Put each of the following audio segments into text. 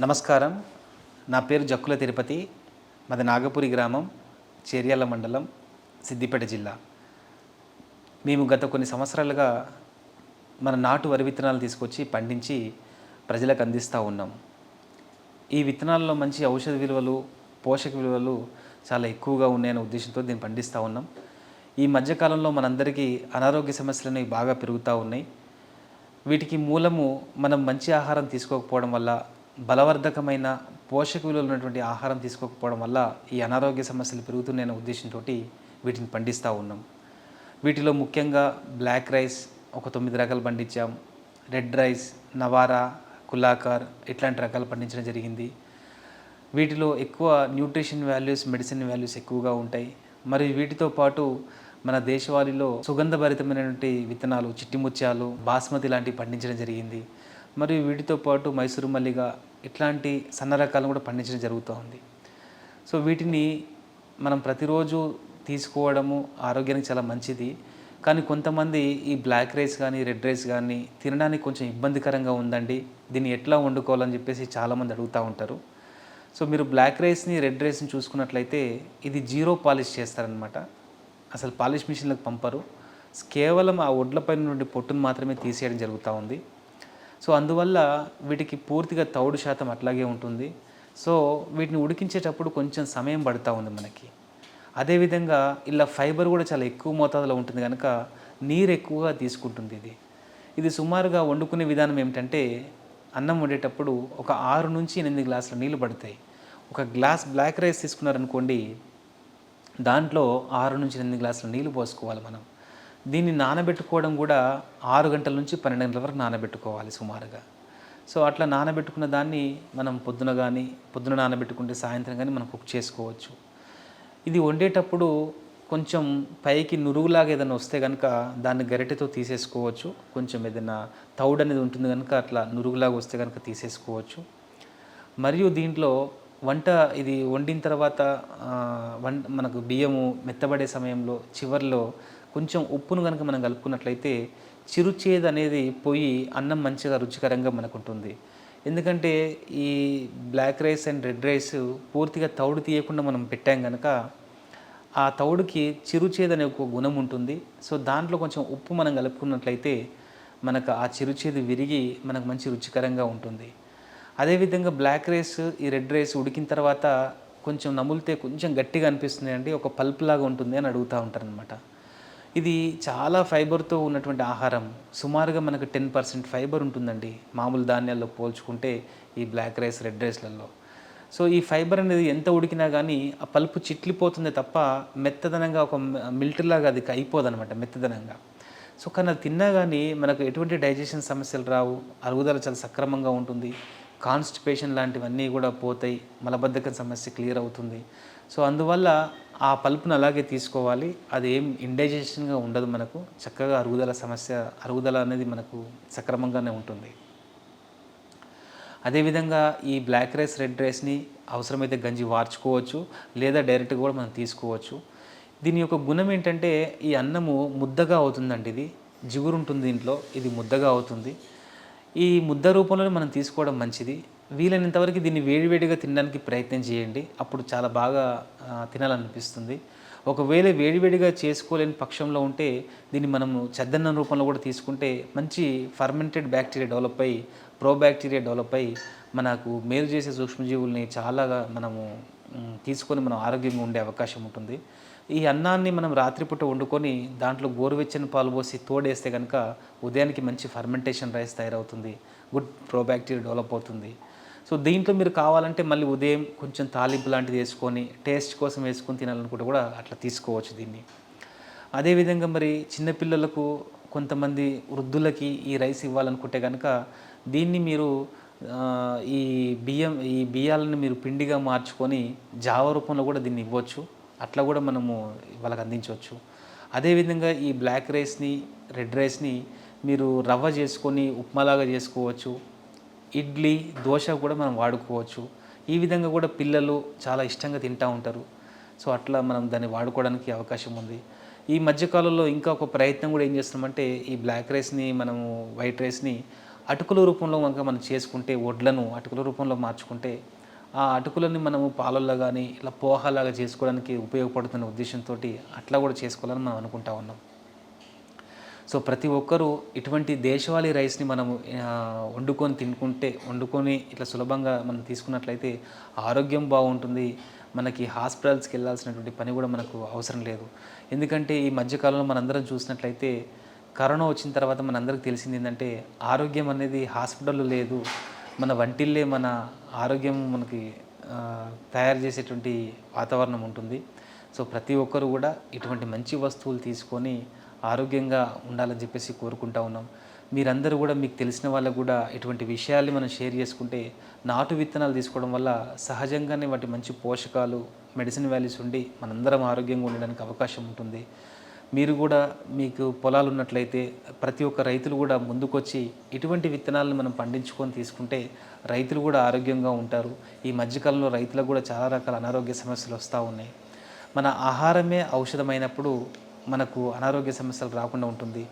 నమస్కారం. నా పేరు జక్కుల తిరుపతి. మాది నాగపురి గ్రామం చేర్యాల మండలం సిద్దిపేట జిల్లా. మేము గత కొన్ని సంవత్సరాలుగా మన నాటు వరి విత్తనాలు తీసుకొచ్చి పండించి ప్రజలకు అందిస్తూ ఉన్నాం. ఈ విత్తనాల్లో మంచి ఔషధ విలువలు పోషక విలువలు చాలా ఎక్కువగా ఉన్నాయనే ఉద్దేశంతో దీన్ని పండిస్తూ ఉన్నాం. ఈ మధ్యకాలంలో మనందరికీ అనారోగ్య సమస్యలు అనేవి బాగా పెరుగుతూ ఉన్నాయి. వీటికి మూలము మనం మంచి ఆహారం తీసుకోకపోవడం వల్ల బలవర్ధకమైన పోషక విలువలు ఉన్నటువంటి ఆహారం తీసుకోకపోవడం వల్ల ఈ అనారోగ్య సమస్యలు పెరుగుతున్నాయనే ఉద్దేశంతో వీటిని పండిస్తూ ఉన్నాం. వీటిలో ముఖ్యంగా బ్లాక్ రైస్ ఒక తొమ్మిది రకాలు పండించాం. రెడ్ రైస్ నవారా కులాకార్ ఇట్లాంటి రకాలు పండించడం జరిగింది. వీటిలో ఎక్కువ న్యూట్రిషన్ వాల్యూస్ మెడిసిన్ వాల్యూస్ ఎక్కువగా ఉంటాయి. మరియు వీటితో పాటు మన దేశవాళీలో సుగంధభరితమైనటువంటి విత్తనాలు చిట్టి ముత్యాలు బాస్మతి లాంటివి పండించడం జరిగింది. మరియు వీటితో పాటు మైసూరు మల్లిగా ఇట్లాంటి సన్న రకాలను కూడా పండించడం జరుగుతూ ఉంది. సో వీటిని మనం ప్రతిరోజు తీసుకోవడము ఆరోగ్యానికి చాలా మంచిది. కానీ కొంతమంది ఈ బ్లాక్ రైస్ కానీ రెడ్ రైస్ కానీ తినడానికి కొంచెం ఇబ్బందికరంగా ఉందండి. దీన్ని ఎట్లా వండుకోవాలని చెప్పేసి చాలామంది అడుగుతూ ఉంటారు. సో మీరు బ్లాక్ రైస్ని రెడ్ రైస్ని చూసుకున్నట్లయితే ఇది జీరో పాలిష్ చేస్తారనమాట అసలు పాలిష్ మిషన్లకు పంపరు. కేవలం ఆ ఒడ్లపై నుండి పొట్టును మాత్రమే తీసేయడం జరుగుతూ ఉంది. సో అందువల్ల వీటికి పూర్తిగా తౌడు శాతం అట్లాగే ఉంటుంది. సో వీటిని ఉడికించేటప్పుడు కొంచెం సమయం పడుతూ ఉంది మనకి. అదేవిధంగా ఇలా ఫైబర్ కూడా చాలా ఎక్కువ మోతాదులో ఉంటుంది కనుక నీరు ఎక్కువగా తీసుకుంటుంది ఇది. ఇది సుమారుగా వండుకునే విధానం ఏమిటంటే అన్నం వండేటప్పుడు ఒక ఆరు నుంచి ఎనిమిది గ్లాసుల నీళ్ళు పడతాయి. ఒక గ్లాస్ బ్లాక్ రైస్ తీసుకున్నారనుకోండి దాంట్లో ఆరు నుంచి ఎనిమిది గ్లాసుల నీళ్ళు పోసుకోవాలి మనం. దీన్ని నానబెట్టుకోవడం కూడా ఆరు గంటల నుంచి పన్నెండు గంటల వరకు నానబెట్టుకోవాలి సుమారుగా. సో అట్లా నానబెట్టుకున్న దాన్ని మనం పొద్దున కానీ పొద్దున నానబెట్టుకుంటే సాయంత్రం కానీ మనం కుక్ చేసుకోవచ్చు. ఇది వండేటప్పుడు కొంచెం పైకి నురుగులాగా ఏదైనా వస్తే కనుక దాన్ని గరిటెతో తీసేసుకోవచ్చు. కొంచెం ఏదైనా తౌడు అనేది ఉంటుంది కనుక అట్లా నురుగులాగా వస్తే కనుక తీసేసుకోవచ్చు. మరియు దీంట్లో వంట ఇది వండిన తర్వాత వన్ మనకు బియ్యము మెత్తబడే సమయంలో చివర్లో కొంచెం ఉప్పును కనుక మనం కలుపుకున్నట్లయితే చిరుచేదు అనేది పోయి అన్నం మంచిగా రుచికరంగా మనకు ఉంటుంది ఎందుకంటే ఈ black rice and red rice పూర్తిగా తౌడు తీయకుండా మనం పెట్టాం కనుక ఆ తౌడుకి చిరుచేదు అనే ఒక గుణం ఉంటుంది. సో దాంట్లో కొంచెం ఉప్పు మనం కలుపుకున్నట్లయితే మనకు ఆ చిరుచేదు విరిగి మనకు మంచి రుచికరంగా ఉంటుంది. అదేవిధంగా బ్లాక్ రైస్ ఈ రెడ్ రైస్ ఉడికిన తర్వాత కొంచెం నములితే కొంచెం గట్టిగా అనిపిస్తుంది అండి ఒక పల్ప్ లాగా ఉంటుంది అని అడుగుతూ ఉంటారనమాట ఇది చాలా ఫైబర్తో ఉన్నటువంటి ఆహారం. సుమారుగా మనకు టెన్ పర్సెంట్ ఫైబర్ ఉంటుందండి. మామూలు ధాన్యాల్లో పోల్చుకుంటే ఈ బ్లాక్ రైస్ రెడ్ రైస్లలో. సో ఈ ఫైబర్ అనేది ఎంత ఉడికినా కానీ ఆ పలుపు చిట్లిపోతుంది తప్ప మెత్తదనంగా ఒక మిల్టర్లాగా అది అది అయిపోదన్నమాట మెత్తదనంగా. సో కానీ అది తిన్నా కానీ మనకు ఎటువంటి డైజెషన్ సమస్యలు రావు. అరుగుదల చాలా సక్రమంగా ఉంటుంది. కాన్స్టిపేషన్ లాంటివన్నీ కూడా పోతాయి. మలబద్ధకం సమస్య క్లియర్ అవుతుంది. సో అందువల్ల ఆ పల్పును అలాగే తీసుకోవాలి. అది ఏం ఇండైజెషన్గా ఉండదు మనకు. చక్కగా అరుగుదల సమస్య అరుగుదల అనేది మనకు సక్రమంగానే ఉంటుంది. అదేవిధంగా ఈ బ్లాక్ రైస్ రెడ్ రైస్ని అవసరమైతే గంజి వార్చుకోవచ్చు. లేదా డైరెక్ట్గా కూడా మనం తీసుకోవచ్చు. దీని యొక్క గుణం ఏంటంటే ఈ అన్నము ముద్దగా అవుతుందండి ఇది. జిగురు ఉంటుంది దీంట్లో. ఇది ముద్దగా అవుతుంది. ఈ ముద్ద రూపంలోనే మనం తీసుకోవడం మంచిది. వీలైనంతవరకు దీన్ని వేడివేడిగా తినడానికి ప్రయత్నం చేయండి. అప్పుడు చాలా బాగా తినాలనిపిస్తుంది. ఒకవేళ వేడివేడిగా చేసుకోలేని పక్షంలో ఉంటే దీన్ని మనము చెద్దన్నం రూపంలో కూడా తీసుకుంటే మంచి ఫర్మెంటెడ్ బ్యాక్టీరియా డెవలప్ అయ్యి ప్రో బ్యాక్టీరియా డెవలప్ అయ్యి మనకు మేలు చేసే సూక్ష్మజీవుల్ని చాలాగా మనము తీసుకొని మనం ఆరోగ్యంగా ఉండే అవకాశం ఉంటుంది. ఈ అన్నాన్ని మనం రాత్రిపూట వండుకొని దాంట్లో గోరువెచ్చని పాలు పోసి తోడేస్తే కనుక ఉదయానికి మంచి ఫర్మెంటేషన్ రైస్ తయారవుతుంది. గుడ్ ప్రోబ్యాక్టీరియా డెవలప్ అవుతుంది. సో దీంట్లో మీరు కావాలంటే మళ్ళీ ఉదయం కొంచెం తాలింపు లాంటిది వేసుకొని టేస్ట్ కోసం వేసుకొని తినాలనుకుంటే కూడా అట్లా తీసుకోవచ్చు దీన్ని. అదేవిధంగా మరి చిన్నపిల్లలకు కొంతమంది వృద్ధులకి ఈ రైస్ ఇవ్వాలనుకుంటే కనుక దీన్ని మీరు ఈ బియ్యం ఈ బియ్యాలను మీరు పిండిగా మార్చుకొని జావ రూపంలో కూడా దీన్ని ఇవ్వచ్చు. అట్లా కూడా మనము వాళ్ళకి అందించవచ్చు. అదేవిధంగా ఈ బ్లాక్ రైస్ని రెడ్ రైస్ని మీరు రవ్వ చేసుకొని ఉప్మాలాగా చేసుకోవచ్చు. ఇడ్లీ దోశ కూడా మనం వాడుకోవచ్చు. ఈ విధంగా కూడా పిల్లలు చాలా ఇష్టంగా తింటూ ఉంటారు. సో అట్లా మనం దాన్ని వాడుకోవడానికి అవకాశం ఉంది. ఈ మధ్యకాలంలో ఇంకా ఒక ప్రయత్నం కూడా ఏం చేస్తున్నామంటే ఈ బ్లాక్ రైస్ని మనము వైట్ రైస్ని అటుకుల రూపంలో కనుక మనం చేసుకుంటే వడ్లను అటుకుల రూపంలో మార్చుకుంటే ఆ అటుకులని మనము పాలల్లో కానీ ఇలా పోహాలాగా చేసుకోవడానికి ఉపయోగపడుతున్న ఉద్దేశంతో అట్లా కూడా చేసుకోవాలని మనం అనుకుంటా ఉన్నాం. సో ప్రతి ఒక్కరూ ఇటువంటి దేశవాళీ రైస్ని మనము వండుకొని తినుకుంటే వండుకొని ఇట్లా సులభంగా మనం తీసుకున్నట్లయితే ఆరోగ్యం బాగుంటుంది. మనకి హాస్పిటల్స్కి వెళ్ళాల్సినటువంటి పని కూడా మనకు అవసరం లేదు. ఎందుకంటే ఈ మధ్యకాలంలో మనందరం చూసినట్లయితే కరోనా వచ్చిన తర్వాత మనందరికీ తెలిసింది ఏంటంటే ఆరోగ్యం అనేది హాస్పిటల్ లేదు. మన వంటిల్లే మన ఆరోగ్యం మనకి తయారు చేసేటువంటి వాతావరణం ఉంటుంది. సో ప్రతి ఒక్కరు కూడా ఇటువంటి మంచి వస్తువులు తీసుకొని ఆరోగ్యంగా ఉండాలని చెప్పేసి కోరుకుంటా ఉన్నాం. మీరందరూ కూడా మీకు తెలిసిన వాళ్ళకు కూడా ఇటువంటి విషయాల్ని మనం షేర్ చేసుకుంటే నాటు విత్తనాలు తీసుకోవడం వల్ల సహజంగానే వాటి మంచి పోషకాలు మెడిసిన్ వాల్యూస్ ఉండి మనందరం ఆరోగ్యంగా ఉండడానికి అవకాశం ఉంటుంది. మీరు కూడా మీకు పొలాలు ఉన్నట్లయితే ప్రతి ఒక్క రైతులు కూడా ముందుకొచ్చి ఇటువంటి విత్తనాలను మనం పండించుకొని తీసుకుంటే రైతులు కూడా ఆరోగ్యంగా ఉంటారు. ఈ మధ్యకాలంలో రైతులకు కూడా చాలా రకాల అనారోగ్య సమస్యలు వస్తూ ఉన్నాయి. మన ఆహారమే ఔషధమైనప్పుడు మనకు అనారోగ్య సమస్యలు రాకుండా ఉంటుంది.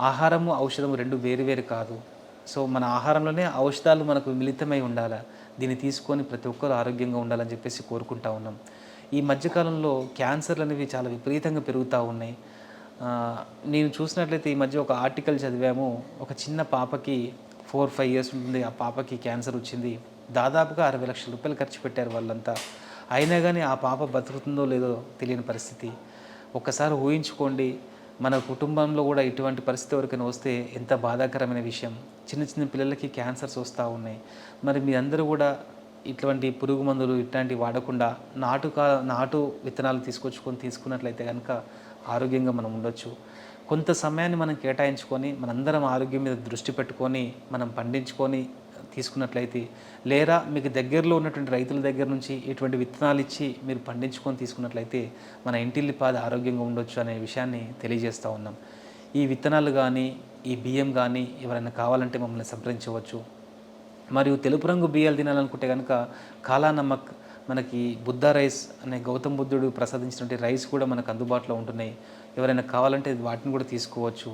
ఆహారము ఔషధము రెండు వేరు వేరు కాదు. సో మన ఆహారంలోనే ఔషధాలు మనకు మిళితమై ఉండాలి? దీన్ని తీసుకొని ప్రతి ఒక్కరు ఆరోగ్యంగా ఉండాలని చెప్పేసి కోరుకుంటా ఉన్నాం. ఈ మధ్యకాలంలో క్యాన్సర్లు అనేవి చాలా విపరీతంగా పెరుగుతూ ఉన్నాయి. నేను చూసినట్లయితే ఈ మధ్య ఒక ఆర్టికల్ చదివాము. ఒక చిన్న పాపకి ఫోర్ ఫైవ్ ఇయర్స్ ఉంటుంది. ఆ పాపకి క్యాన్సర్ వచ్చింది. దాదాపుగా అరవై లక్షల రూపాయలు ఖర్చు పెట్టారు వాళ్ళంతా. అయినా కానీ ఆ పాప బతుకుతుందో లేదో తెలియని పరిస్థితి. ఒక్కసారి ఊహించుకోండి మన కుటుంబంలో కూడా ఇటువంటి పరిస్థితి ఎవరికైనా వస్తే ఎంత బాధాకరమైన విషయం. చిన్న చిన్న పిల్లలకి క్యాన్సర్స్ వస్తూ ఉన్నాయి. మరి మీ అందరూ కూడా ఇటువంటి పురుగు మందులు ఇట్లాంటివి వాడకుండా నాటు కా నాటు విత్తనాలు తీసుకొచ్చుకొని తీసుకున్నట్లయితే కనుక ఆరోగ్యంగా మనం ఉండొచ్చు. కొంత సమయాన్ని మనం కేటాయించుకొని మనందరం ఆరోగ్యం మీద దృష్టి పెట్టుకొని మనం పండించుకొని తీసుకున్నట్లయితే లేదా మీకు దగ్గరలో ఉన్నటువంటి రైతుల దగ్గర నుంచి ఇటువంటి విత్తనాలు ఇచ్చి మీరు పండించుకొని తీసుకున్నట్లయితే మన ఇంటిల్లి పాద ఆరోగ్యంగా ఉండొచ్చు అనే విషయాన్ని తెలియజేస్తూ ఉన్నాం. ఈ విత్తనాలు కానీ ఈ బియ్యం కానీ ఎవరైనా కావాలంటే మమ్మల్ని సంప్రదించవచ్చు. మరియు తెలుపు రంగు బియ్యాలు తినాలనుకుంటే కనుక కాలా నమ్మక్ మనకి బుద్ధ రైస్ అనే గౌతమ్ బుద్ధుడు ప్రసాదించినటువంటి రైస్ కూడా మనకు అందుబాటులో ఉంటున్నాయి. ఎవరైనా కావాలంటే వాటిని కూడా తీసుకోవచ్చు.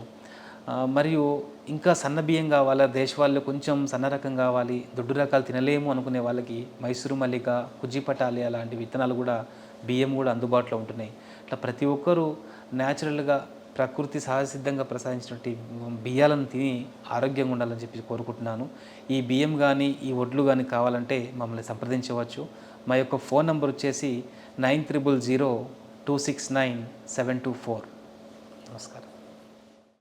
మరియు ఇంకా సన్న బియ్యం కావాలా? దేశవాళ్ళు కొంచెం సన్న రకం కావాలి. దొడ్డు రకాలు తినలేము అనుకునే వాళ్ళకి మైసూరు మల్లిక కుజ్జిపటాలి అలాంటి విత్తనాలు కూడా బియ్యం కూడా అందుబాటులో ఉంటున్నాయి. ఇట్లా ప్రతి ఒక్కరూ న్యాచురల్గా ప్రకృతి సహజసిద్ధంగా ప్రసాదించినటువంటి బియ్యాలను తిని ఆరోగ్యంగా ఉండాలని చెప్పి కోరుకుంటున్నాను. ఈ బియ్యం కానీ ఈ వడ్లు కానీ కావాలంటే మమ్మల్ని సంప్రదించవచ్చు. మా యొక్క ఫోన్ నంబర్ వచ్చేసి nine triple zero two six nine seven two four. నమస్కారం.